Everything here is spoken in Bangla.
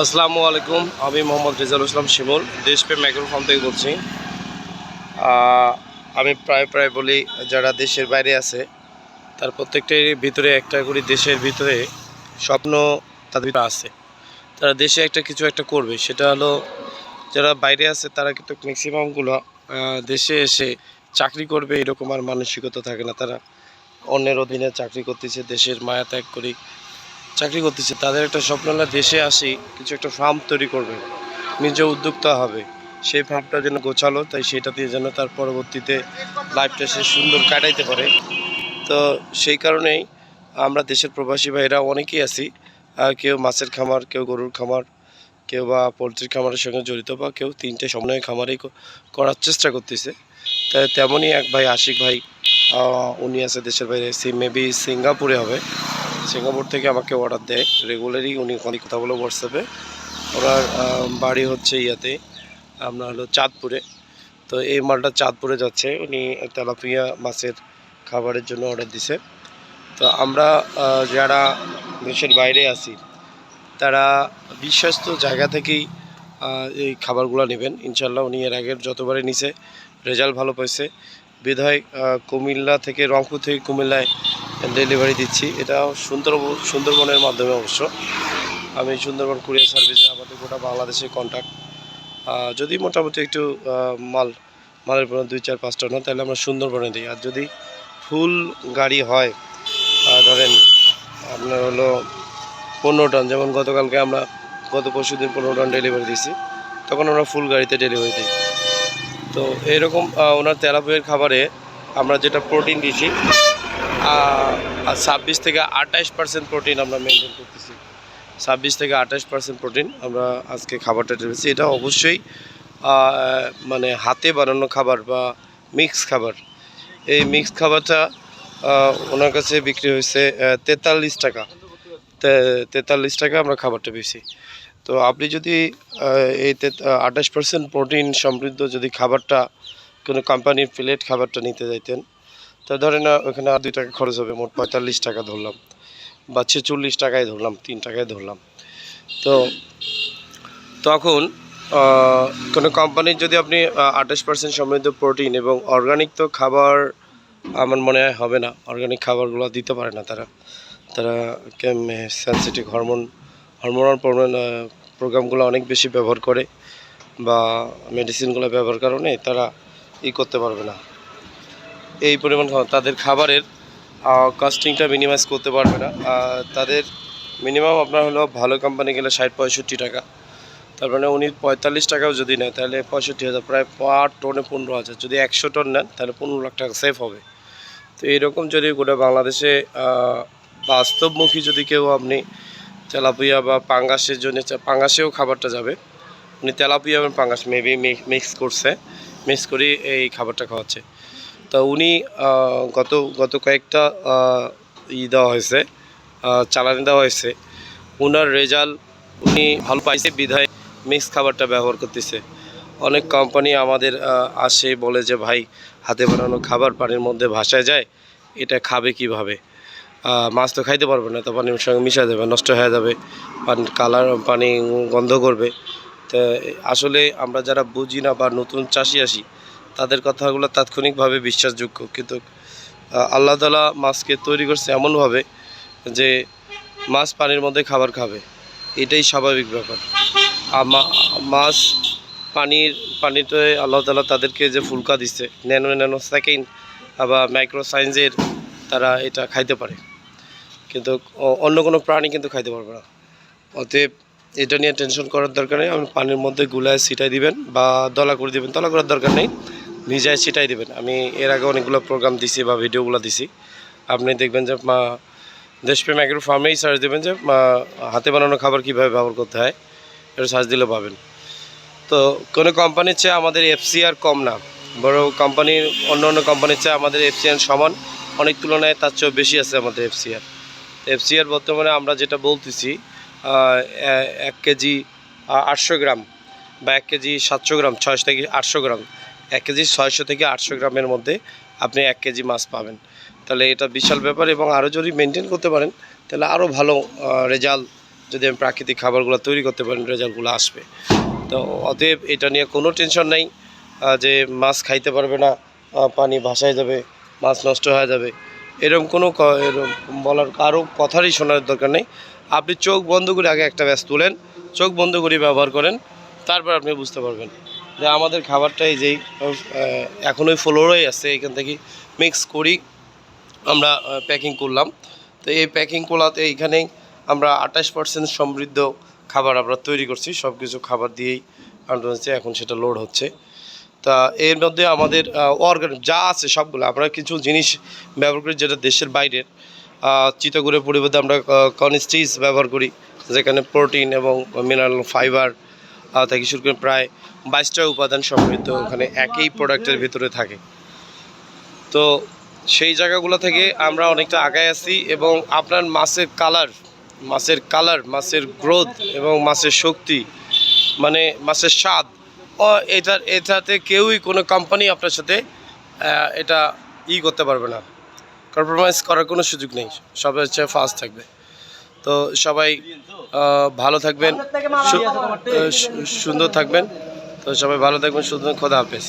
আসসালামু আলাইকুম, আমি মোহাম্মদ রেজাল ইসলাম শিমুল, দেশপ্রেম ম্যাগ্রো ফার্ম থেকে বলছি। আমি প্রায় প্রায় বলি যারা দেশের বাইরে আছে, তার প্রত্যেকটার ভিতরে একটা করে দেশের ভিতরে স্বপ্ন তাদের আছে। তারা দেশে একটা কিছু একটা করবে, সেটা হলো যারা বাইরে আছে, তারা কিন্তু ম্যাক্সিমামগুলো দেশে এসে চাকরি করবে, এরকম আর মানসিকতা থাকে না। তারা অন্যের অধীনে চাকরি করতেছে, দেশের মায়া ত্যাগ করি চাকরি করতেছে, তাদের একটা স্বপ্ন হলো দেশে আসি, কিছু একটা ফার্ম তৈরি করবে, নিজে উদ্যোক্তা হবে। সেই ফার্মটা যেন গোছালো, তাই সেটা দিয়ে যেন তার পরবর্তীতে লাইফটা সে সুন্দর কাটাইতে পারে। তো সেই কারণেই আমরা দেশের প্রবাসী ভাইরা অনেকেই আছি কেউ মাছের খামার, কেউ গরুর খামার, কেউ বা পোলট্রির খামারের সঙ্গে জড়িত বা কেউ তিনটে সমন্বয় খামারেই করার চেষ্টা করতেছে। তাই তেমনই এক ভাই আশিক ভাই উনি আছে দেশের বাইরে, সে মেবি সিঙ্গাপুরে হবে। সিঙ্গাপুর থেকে আমাকে অর্ডার দেয়। রেগুলারই উনি অনেক কথা বলে হোয়াটসঅ্যাপে ওনার বাড়ি হচ্ছে ইয়াতে, আপনার হলো চাঁদপুরে। তো এই মালটা চাঁদপুরে যাচ্ছে। উনি তেলাপিয়া মাছের খাবারের জন্য অর্ডার দিছে। তো আমরা যারা দেশের বাইরে আছি, তারা বিশ্বস্ত জায়গা থেকেই এই খাবারগুলো নেবেন। ইনশাল্লাহ উনি এর আগের যতবারই নিছে, রেজাল্ট ভালো পাইছে। বিধায় কুমিল্লা থেকে, রংপুর থেকে কুমিল্লায় ডেলিভারি দিচ্ছি। এটা সুন্দর সুন্দরবনের মাধ্যমে অবশ্য। আমি সুন্দরবন কুরিয়ার সার্ভিসে আমাদের গোটা বাংলাদেশে কন্ট্যাক্ট যদি মোটামুটি একটু মাল, মালের পরিমাণ দুই, চার, পাঁচ টন তাহলে আমরা সুন্দরবনে দিই। আর যদি ফুল গাড়ি হয় ধরেন আপনার হলো পনেরো টন, যেমন গতকালকে আমরা গত পরশু দিন পনেরো টন ডেলিভারি দিয়েছি, তখন আমরা ফুল গাড়িতে ডেলিভারি দিই। তো এরকম ওনার তেলাপিয়ার খাবারে আমরা যেটা প্রোটিন দিয়েছি ছাব্বিশ থেকে আঠাশ পার্সেন্ট প্রোটিন আমরা মেনটেন করতেছি। ছাব্বিশ থেকে আঠাশ পার্সেন্ট প্রোটিন আমরা আজকে খাবারটা দিয়েছি এটা অবশ্যই মানে হাতে বানানো খাবার বা মিক্স খাবার। এই মিক্স খাবারটা ওনার কাছে বিক্রি হয়েছে তেতাল্লিশ টাকা। তেতাল্লিশ টাকা আমরা খাবারটা পেয়েছি। তো আপনি যদি এই আঠাশ পার্সেন্ট প্রোটিন সমৃদ্ধ যদি খাবারটা কোনো কোম্পানির প্লেট খাবারটা নিতে যাইতেন তা ধরে না ওখানে আর দুই টাকা খরচ হবে, মোট পঁয়তাল্লিশ টাকা ধরলাম। বা ছেচল্লিশ টাকায় ধরলাম, তিন টাকায় ধরলাম। তো তখন কোনো কোম্পানির যদি আপনি আঠাশ পার্সেন্ট সমৃদ্ধ প্রোটিন এবং অর্গানিক তো খাবার আমার মনে হয় হবে না। অর্গানিক খাবারগুলো দিতে পারে না তারা। তারা কেম সেন্সিটিভ হরমোন হরমোনাল প্রোগ্রামগুলো অনেক বেশি ব্যবহার করে বা মেডিসিনগুলো ব্যবহার কারণে তারা ই করতে পারবে না। এই পরিমাণ তাদের খাবারের কস্টিংটা মিনিমাইজ করতে পারবে না। তাদের মিনিমাম আপনার হলো ভালো কোম্পানি গেলে ষাট পঁয়ষট্টি টাকা। তার মানে উনি পঁয়তাল্লিশ টাকাও যদি নেয়, তাহলে পঁয়ষট্টি হাজার, প্রায় পার টনে পনেরো হাজার। যদি একশো টন নেন, তাহলে পনেরো লাখ টাকা সেভ হবে। তো এইরকম যদি গোটা বাংলাদেশে বাস্তবমুখী যদি কেউ আপনি তেলাপিয়া বা পাঙ্গাসের জন্য পাঙ্গাসেও খাবারটা যাবে। উনি তেলাপিয়া এবং পাঙ্গাস মেবি মিক্স করছে মিক্স করে এই খাবারটা খাওয়াচ্ছে। তো উনি গত গত কয়েকটা ই দেওয়া হয়েছে চালানি দেওয়া হয়েছে। ওনার রেজাল্ট উনি ভালো পাইছে, বিধায় মিক্স খাবারটা ব্যবহার করতেছে। অনেক কোম্পানি আমাদের আসে, বলে যে, ভাই, হাতে বানানো খাবার পানির মধ্যে ভাসায় যায়, এটা খাবে কীভাবে? মাছ তো খাইতে পারবে না, তো পানির সঙ্গে মিশা যাবে নষ্ট হয়ে যাবে পানি কালার পানি গন্ধ করবে। তো আসলে আমরা যারা বুঝি না বা নতুন চাষি আসি তাদের কথাগুলো তাৎক্ষণিকভাবে বিশ্বাসযোগ্য। কিন্তু আল্লাহ তালা মাছকে তৈরি করছে এমনভাবে যে মাছ পানির মধ্যে খাবার খাবে। এটাই স্বাভাবিক ব্যাপার। মাছ পানির, পানিতে আল্লাহ তালা তাদেরকে যে ফুলকা দিচ্ছে ন্যানো ন্যানো সেকেন্ড আবার মাইক্রো সায়েন্সের তারা এটা খাইতে পারে। কিন্তু অন্য কোনো প্রাণী কিন্তু খাইতে পারবে না। অতএব এটা নিয়ে টেনশন করার দরকার নেই। আপনি পানির মধ্যে গুলায় ছিটাই দিবেন বা দলা করে দিবেন। দলা করার দরকার নেই। ভিজায় ছিটাই দেবেন। আমি এর আগে অনেকগুলো প্রোগ্রাম দিছি বা ভিডিওগুলো দিছি। আপনি দেখবেন যে মা দেশপ্রেম এগ্রো ফার্মেই সার্চ দেবেন যে মা, হাতে বানানো খাবার কীভাবে ব্যবহার করতে হয় এটা সার্চ দিলে পাবেন। তো কোনো কোম্পানির চেয়ে আমাদের এফসিআর কম না। বড় কোম্পানির অন্য অন্য কোম্পানির চেয়ে আমাদের এফসিআর সমান। অনেক তুলনায় তার চেয়েও বেশি আছে আমাদের এফসিআর এফসিআর বর্তমানে আমরা যেটা বলতেছি এক কেজি আটশো গ্রাম বা এক কেজি সাতশো গ্রাম ছয়শো থেকে আটশো গ্রাম। এক কেজি ছয়শো থেকে আটশো গ্রামের মধ্যে আপনি এক কেজি মাছ পাবেন। তাহলে এটা বিশাল ব্যাপার এবং আরও যদি মেনটেন করতে পারেন, তাহলে আরও ভালো রেজাল্ট যদি আমি প্রাকৃতিক খাবারগুলো তৈরি করতে পারেন রেজাল্টগুলো আসবে। তো অতএব এটা নিয়ে কোনো টেনশন নেই যে মাছ খাইতে পারবে না পানি ভাসায় যাবে, মাছ নষ্ট হয়ে যাবে, এরকম কোনো বলার কারও কথারই শোনার দরকার নেই। আপনি চোখ বন্ধ করে আগে একটা ব্যাস তুলেন, চোখ বন্ধ করে ব্যবহার করেন, তারপর আপনি বুঝতে পারবেন। যে আমাদের খাবারটা এই যেই আহ, এখনোই ফ্লোরই আছে এখান থেকে মিক্স করি আমরা প্যাকিং করলাম। তো এই প্যাকিং করাতে এইখানেই আমরা আঠাশ পার্সেন্ট সমৃদ্ধ খাবার আমরা তৈরি করছি সব কিছু খাবার দিয়েই আনতে হচ্ছে এখন সেটা লোড হচ্ছে। তা এর মধ্যে আমাদের অর্গান যা আছে সবগুলো আমরা কিছু জিনিস ব্যবহার করি যেটা দেশের বাইরের। চিতাগুড়ের পরিবর্তে আমরা কনস্টিজ ব্যবহার করি যেখানে প্রোটিন এবং মিনারেল ফাইবার থেকে শুরু করে প্রায় বাইশটা উপাদান সমৃদ্ধ ওখানে একই প্রোডাক্টের ভিতরে থাকে। তো সেই জায়গাগুলো থেকে আমরা অনেকটা আগায় আছি এবং আপনার মাছের কালার মাছের কালার মাছের গ্রোথ এবং মাছের শক্তি মানে মাছের স্বাদ এটার, এটাতে কেউই কোনো কোম্পানি আপনার সাথে এটা ই করতে পারবে না। কম্প্রোমাইজ করার কোনো সুযোগ নেই। সবাই হচ্ছে ফাস্ট থাকবে। তো সবাই ভালো থাকবেন সুন্দর থাকবেন। তো সবাই ভালো থাকবেন সুন্দর খোদা হাফেজ।